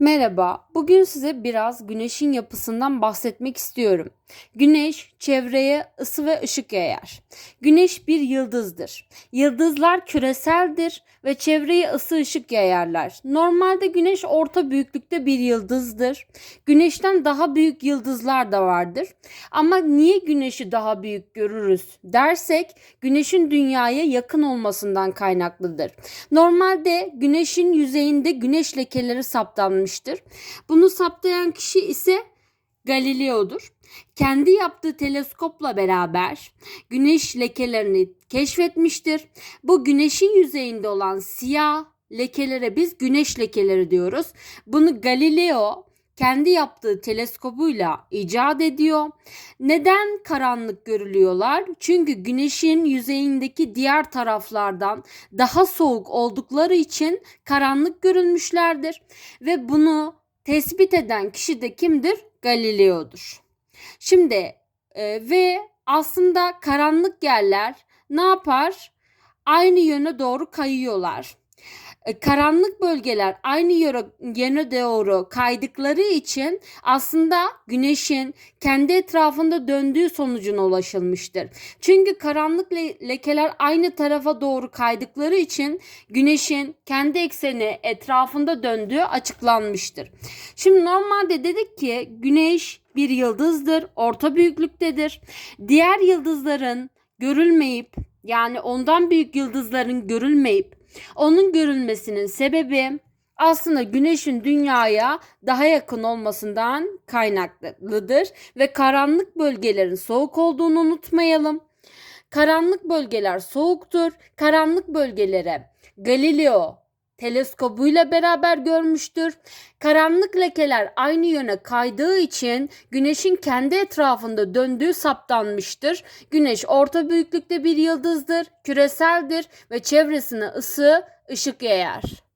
Merhaba, bugün size biraz güneşin yapısından bahsetmek istiyorum. Güneş çevreye ısı ve ışık yayar. Güneş bir yıldızdır. Yıldızlar küreseldir ve çevreye ısı ışık yayarlar. Normalde güneş orta büyüklükte bir yıldızdır. Güneşten daha büyük yıldızlar da vardır. Ama niye güneşi daha büyük görürüz dersek güneşin dünyaya yakın olmasından kaynaklıdır. Normalde güneşin yüzeyinde güneş lekeleri saptanmıştır. Bunu saptayan kişi ise Galileo'dur. Kendi yaptığı teleskopla beraber güneş lekelerini keşfetmiştir. Bu güneşin yüzeyinde olan siyah lekelere biz güneş lekeleri diyoruz. Bunu Galileo kendi yaptığı teleskobuyla icat ediyor. Neden karanlık görülüyorlar? Çünkü güneşin yüzeyindeki diğer taraflardan daha soğuk oldukları için karanlık görülmüşlerdir ve bunu tespit eden kişi de kimdir? Galileo'dur. Şimdi e, ve aslında karanlık yerler ne yapar? Aynı yöne doğru kayıyorlar. E, karanlık bölgeler aynı yöne, doğru kaydıkları için aslında güneşin kendi etrafında döndüğü sonucuna ulaşılmıştır. Çünkü karanlık le- lekeler aynı tarafa doğru kaydıkları için güneşin kendi ekseni etrafında döndüğü açıklanmıştır. Şimdi normalde dedik ki güneş bir yıldızdır, orta büyüklüktedir. Diğer yıldızların görülmeyip yani ondan büyük yıldızların görülmeyip onun görülmesinin sebebi aslında güneşin dünyaya daha yakın olmasından kaynaklıdır ve karanlık bölgelerin soğuk olduğunu unutmayalım. Karanlık bölgeler soğuktur. Karanlık bölgelere Galileo teleskobuyla beraber görmüştür. Karanlık lekeler aynı yöne kaydığı için güneşin kendi etrafında döndüğü saptanmıştır. Güneş orta büyüklükte bir yıldızdır, küreseldir ve çevresine ısı, ışık yayar.